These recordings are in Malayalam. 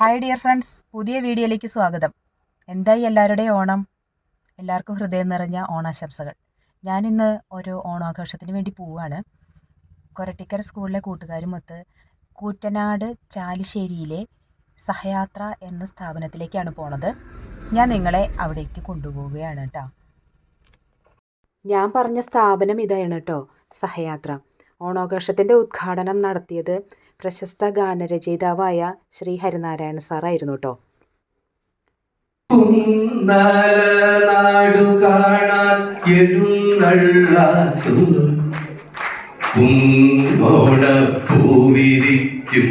ഹായ് ഡിയർ ഫ്രണ്ട്സ് പുതിയ വീഡിയോയിലേക്ക് സ്വാഗതം. എന്തായി എല്ലാവരുടെയും ഓണം? എല്ലാവർക്കും ഹൃദയം നിറഞ്ഞ ഓണാശംസകൾ. ഞാനിന്ന് ഒരു ഓണാഘോഷത്തിന് വേണ്ടി പോവുകയാണ്. കൊരട്ടിക്കര സ്കൂളിലെ കൂട്ടുകാരുമൊത്ത് കൂറ്റനാട് ചാലിശ്ശേരിയിലെ സഹയാത്ര എന്ന സ്ഥാപനത്തിലേക്കാണ് പോണത്. ഞാൻ നിങ്ങളെ അവിടേക്ക് കൊണ്ടുപോവുകയാണ് കേട്ടോ ഞാൻ പറഞ്ഞ സ്ഥാപനം ഇതാണ് കേട്ടോ സഹയാത്ര. ഓണാഘോഷത്തിന്റെ ഉദ്ഘാടനം നടത്തിയത് പ്രശസ്ത ഗാനരചയിതാവായ ശ്രീ ഹരിനാരായണ സാറായിരുന്നു കേട്ടോ പൂവിരിക്കും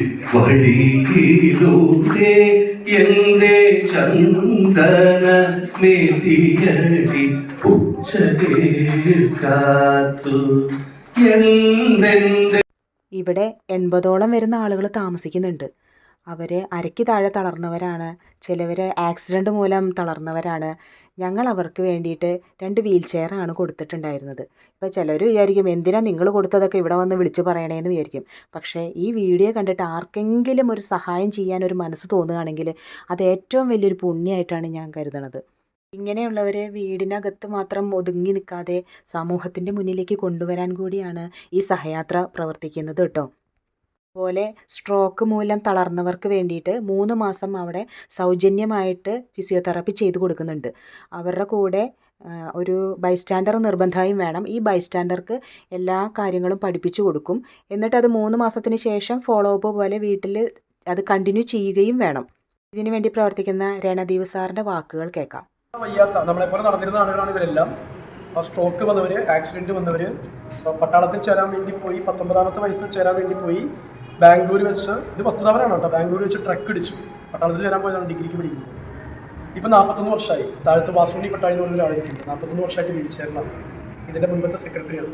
ചന്ദന എന്തെന്റെ ഇവിടെ എൺപതോളം വരുന്ന ആളുകൾ താമസിക്കുന്നുണ്ട്. അവർ അരയ്ക്ക് താഴെ തളർന്നവരാണ്. ചിലവർ ആക്സിഡന്റ് മൂലം തളർന്നവരാണ്. ഞങ്ങൾ അവർക്ക് വേണ്ടിയിട്ട് രണ്ട് വീൽ ചെയറാണ് കൊടുത്തിട്ടുണ്ടായിരുന്നത്. ഇപ്പോൾ ചിലർ വിചാരിക്കും എന്തിനാ നിങ്ങൾ കൊടുത്തതൊക്കെ ഇവിടെ വന്ന് വിളിച്ച് പറയണേന്ന് വിചാരിക്കും. പക്ഷേ ഈ വീഡിയോ കണ്ടിട്ട് ആർക്കെങ്കിലും ഒരു സഹായം ചെയ്യാൻ ഒരു മനസ്സ് തോന്നുകയാണെങ്കിൽ അത് ഏറ്റവും വലിയൊരു പുണ്യമായിട്ടാണ് ഞാൻ കരുതണത്. ഇങ്ങനെയുള്ളവരെ വീടിനകത്ത് മാത്രം ഒതുങ്ങി നിൽക്കാതെ സമൂഹത്തിന്റെ മുന്നിലേക്ക് കൊണ്ടുവരാൻ കൂടിയാണ് ഈ സഹയാത്ര പ്രവർത്തിക്കുന്നത് കേട്ടോ. അതുപോലെ സ്ട്രോക്ക് മൂലം തളർന്നവർക്ക് വേണ്ടിയിട്ട് മൂന്ന് മാസം അവിടെ സൗജന്യമായിട്ട് ഫിസിയോതെറാപ്പി ചെയ്തു കൊടുക്കുന്നുണ്ട്. അവരുടെ കൂടെ ഒരു ബൈസ്റ്റാൻഡർ നിർബന്ധമായും വേണം. ഈ ബൈസ്റ്റാൻഡർക്ക് എല്ലാ കാര്യങ്ങളും പഠിപ്പിച്ചു കൊടുക്കും. എന്നിട്ട് അത് മൂന്ന് മാസത്തിന് ശേഷം ഫോളോ അപ്പ് പോലെ വീട്ടിൽ അത് കണ്ടിന്യൂ ചെയ്യുകയും വേണം. ഇതിനു വേണ്ടി പ്രവർത്തിക്കുന്ന രണദീവ് സാറിന്റെ വാക്കുകൾ കേൾക്കാം. വയ്യാത്ത നമ്മളെപ്പോലെ നടന്നിരുന്ന ആളുകളാണ് ഇവരെല്ലാം. സ്ട്രോക്ക് വന്നവർ ആക്സിഡന്റ് വന്നവർ പട്ടാളത്തിൽ ചേരാൻ വേണ്ടി പോയി പത്തൊമ്പതാമത്തെ വയസ്സിൽ ചേരാൻ വേണ്ടി പോയി. ബാംഗ്ലൂർ വെച്ച് ഇത് വസ്തുതാപനാണ് കേട്ടോ. ബാംഗ്ലൂർ വെച്ച് ട്രക്ക് അടിച്ചു പട്ടാളത്തിൽ ചേരാൻ പോയതാണ് ഡിഗ്രിക്ക് പഠിക്കുന്നത് ഇപ്പം നാൽപ്പത്തൊന്ന് വർഷമായി. താഴത്ത് വാസുണ്ണി പട്ടാളി എന്ന് പറഞ്ഞ ഒരാളുണ്ട് നാൽപ്പത്തൊന്ന് വർഷമായിട്ട് വീൽ ചെയറിലാണ് ഇതിന്റെ മുൻപത്തെ സെക്രട്ടറിയാണ്.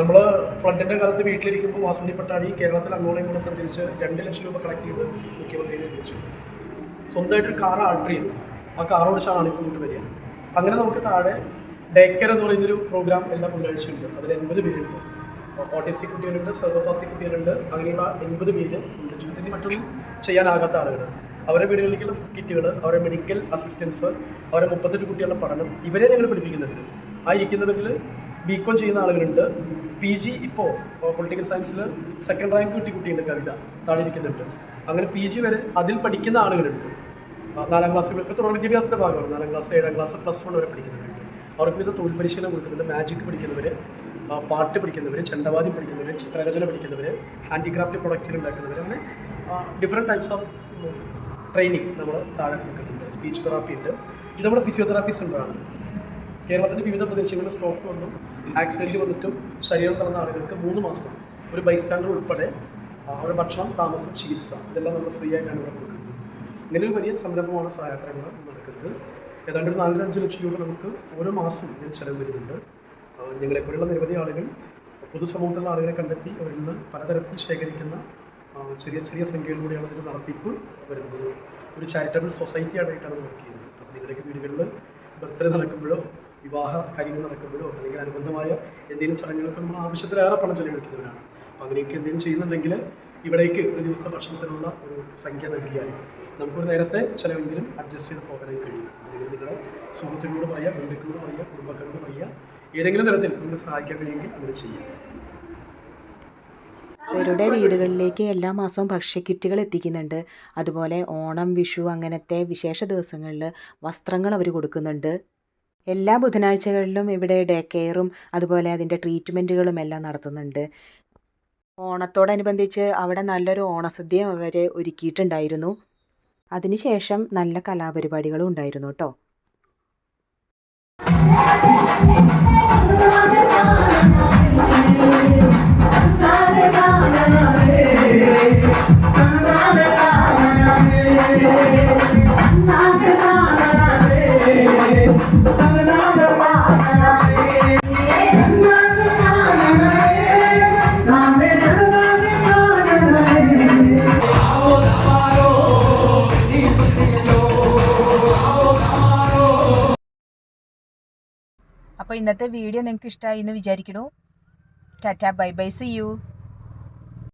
നമ്മൾ ഫ്ലഡിന്റെ കാലത്ത് വീട്ടിലിരിക്കുമ്പോൾ വാസുണ്ണി പട്ടാളി കേരളത്തിൽ അങ്ങോളം ഇങ്ങോളം സഞ്ചരിച്ച് രണ്ട് ലക്ഷം രൂപ കളക്ട് ചെയ്ത് മുഖ്യമന്ത്രിയെ ഏൽപ്പിച്ചു സ്വന്തമായിട്ടൊരു കാർ ആൾട്ടർ ചെയ്തു. ആ കാർ ഓടിച്ചാണ് ഇപ്പോൾ ഇങ്ങോട്ട് വരിക. അങ്ങനെ നമുക്ക് താഴെ ഡേക്കർ എന്ന് പറയുന്നൊരു പ്രോഗ്രാം എല്ലാ ബുധനാഴ്ചയുണ്ട്. അതിൽ എൺപത് പേരുണ്ട്. ഓട്ടിസ്റ്റിക് കുട്ടികളുണ്ട് സെർവോപാസ്റ്റിക് കുട്ടികളുണ്ട്. അങ്ങനെയുള്ള എൺപത് പേര് ജീവിതത്തിൽ മറ്റൊന്നും ചെയ്യാനാകാത്ത ആളുകൾ അവരുടെ വീടുകളിലേക്കുള്ള കിറ്റുകൾ അവരുടെ മെഡിക്കൽ അസിസ്റ്റൻസ് അവരുടെ മുപ്പത്തെട്ട് കുട്ടികളുടെ പഠനം ഇവരെ ഞങ്ങൾ പഠിപ്പിക്കുന്നുണ്ട്. ആ ഇരിക്കുന്നവരിൽ ബി കോം ചെയ്യുന്ന ആളുകളുണ്ട്. പി ജി ഇപ്പോൾ പൊളിറ്റിക്കൽ സയൻസിൽ സെക്കൻഡ് റാങ്ക് കിട്ടിയ കുട്ടിയുണ്ട് കവിത താഴെ ഇരിക്കുന്നുണ്ട്. അങ്ങനെ പി ജി വരെ അതിൽ പഠിക്കുന്ന ആളുകളുണ്ട്. നാലാം ക്ലാസ് ഇപ്പോൾ തുടർ വിദ്യാഭ്യാസത്തിന്റെ ഭാഗമാണ്. നാലാം ക്ലാസ് ഏഴാം ക്ലാസ് പ്ലസ് വൺ വരെ പഠിക്കുന്നുണ്ട് അവർക്ക് ഇത് തൊഴിൽ പരിശീലനം കൊടുക്കുന്നുണ്ട്. മാജിക് പഠിക്കുന്നവർ പാട്ട് പഠിക്കുന്നവർ ചെണ്ടവാദ്യം പഠിക്കുന്നവർ ചിത്രരചന പഠിക്കുന്നവർ ഹാൻഡിക്രാഫ്റ്റ് പ്രൊഡക്റ്റുകൾ ഉണ്ടാക്കുന്നവർ അങ്ങനെ ഡിഫറെന്റ് ടൈപ്സ് ഓഫ് ട്രെയിനിങ് നമ്മൾ താഴെ കൊടുക്കുന്നുണ്ട്. സ്പീച്ച് തെറാപ്പി ഉണ്ട്. ഇത് നമ്മുടെ ഫിസിയോതെറാപ്പി സെന്ററാണ് കേരളത്തിന്റെ വിവിധ പ്രദേശങ്ങളിൽ സ്ട്രോക്ക് വന്നും ആക്സിഡന്റ് വന്നിട്ടും ശരീരം തളർന്ന ആളുകൾക്ക് മൂന്ന് മാസം ഒരു ബൈസ്റ്റാൻഡർ ഉൾപ്പെടെ അവരുടെ ഭക്ഷണം താമസം ചികിത്സ ഇതെല്ലാം നമ്മൾ ഫ്രീ ആയിട്ടാണ് ഇവിടെ കൊടുക്കുന്നത്. ഇങ്ങനെ ഒരു വലിയ സംരംഭമാണ് സഹായത്രങ്ങൾ നടക്കുന്നത് ഏതാണ്ട് ഒരു നാലര അഞ്ച് ലക്ഷം രൂപ നമുക്ക് ഓരോ മാസം ഇതിന് ചെലവ് വരുന്നുണ്ട്. ഞങ്ങളെപ്പോലുള്ള നിരവധി ആളുകൾ പൊതുസമൂഹത്തിലുള്ള ആളുകളെ കണ്ടെത്തി അവരിൽ നിന്ന് പലതരത്തിൽ ശേഖരിക്കുന്ന ചെറിയ ചെറിയ സംഖ്യയിലൂടെയാണ് ഇതിന്റെ നടത്തിപ്പ് വരുന്നത്. ഒരു ചാരിറ്റബിൾ സൊസൈറ്റിയായിട്ടാണ് വർക്ക് ചെയ്യുന്നത്. അപ്പോൾ നിങ്ങളുടെയൊക്കെ വീടുകളിൽ ബർത്ത്ഡേ നടക്കുമ്പോഴോ വിവാഹ കാര്യങ്ങൾ നടക്കുമ്പോഴോ അല്ലെങ്കിൽ അനുബന്ധമായ എന്തെങ്കിലും ചടങ്ങുകൾക്ക് നമ്മൾ ആവശ്യത്തിലേറെ പണം ചെലവഴിക്കുന്നവരാണ്. അപ്പോൾ അങ്ങനെയൊക്കെ എന്തെങ്കിലും ചെയ്യുന്നുണ്ടെങ്കിൽ ഇവിടേക്ക് ഒരു ദിവസത്തെ ഭക്ഷണത്തിനുള്ള ഒരു സംഖ്യ നൽകിയാൽ നമുക്കൊരു നേരത്തെ ചിലവെങ്കിലും അഡ്ജസ്റ്റ് ചെയ്ത് പോകാനായി കഴിയും. അല്ലെങ്കിൽ നിങ്ങളുടെ സുഹൃത്തുക്കളോട് പറയുക ബന്ധുക്കളോട് പറയുക കുടുംബക്കാരോട് പറയുക. ഏതെങ്കിലും തരത്തിൽ നിങ്ങൾ സഹായിക്കാൻ കഴിയുമെങ്കിൽ അങ്ങനെ ചെയ്യാം. അവരുടെ വീടുകളിലേക്ക് എല്ലാ മാസവും ഭക്ഷ്യക്കിറ്റുകൾ എത്തിക്കുന്നുണ്ട്. അതുപോലെ ഓണം വിഷു അങ്ങനത്തെ വിശേഷ ദിവസങ്ങളിൽ വസ്ത്രങ്ങൾ അവർ കൊടുക്കുന്നുണ്ട്. എല്ലാ ബുധനാഴ്ചകളിലും ഇവിടെ ഡേ കെയറും അതുപോലെ അതിന്റെ ട്രീറ്റ്മെന്റുകളും എല്ലാം നടത്തുന്നുണ്ട്. ഓണത്തോടനുബന്ധിച്ച് അവിടെ നല്ലൊരു ഓണസദ്യ അവർ ഒരുക്കിയിട്ടുണ്ടായിരുന്നു. അതിനുശേഷം നല്ല കലാപരിപാടികളും ഉണ്ടായിരുന്നു കേട്ടോ. അപ്പോൾ ഇന്നത്തെ വീഡിയോ നിങ്ങൾക്ക് ഇഷ്ടമായി എന്ന് വിചാരിക്കണു tata bye bye see you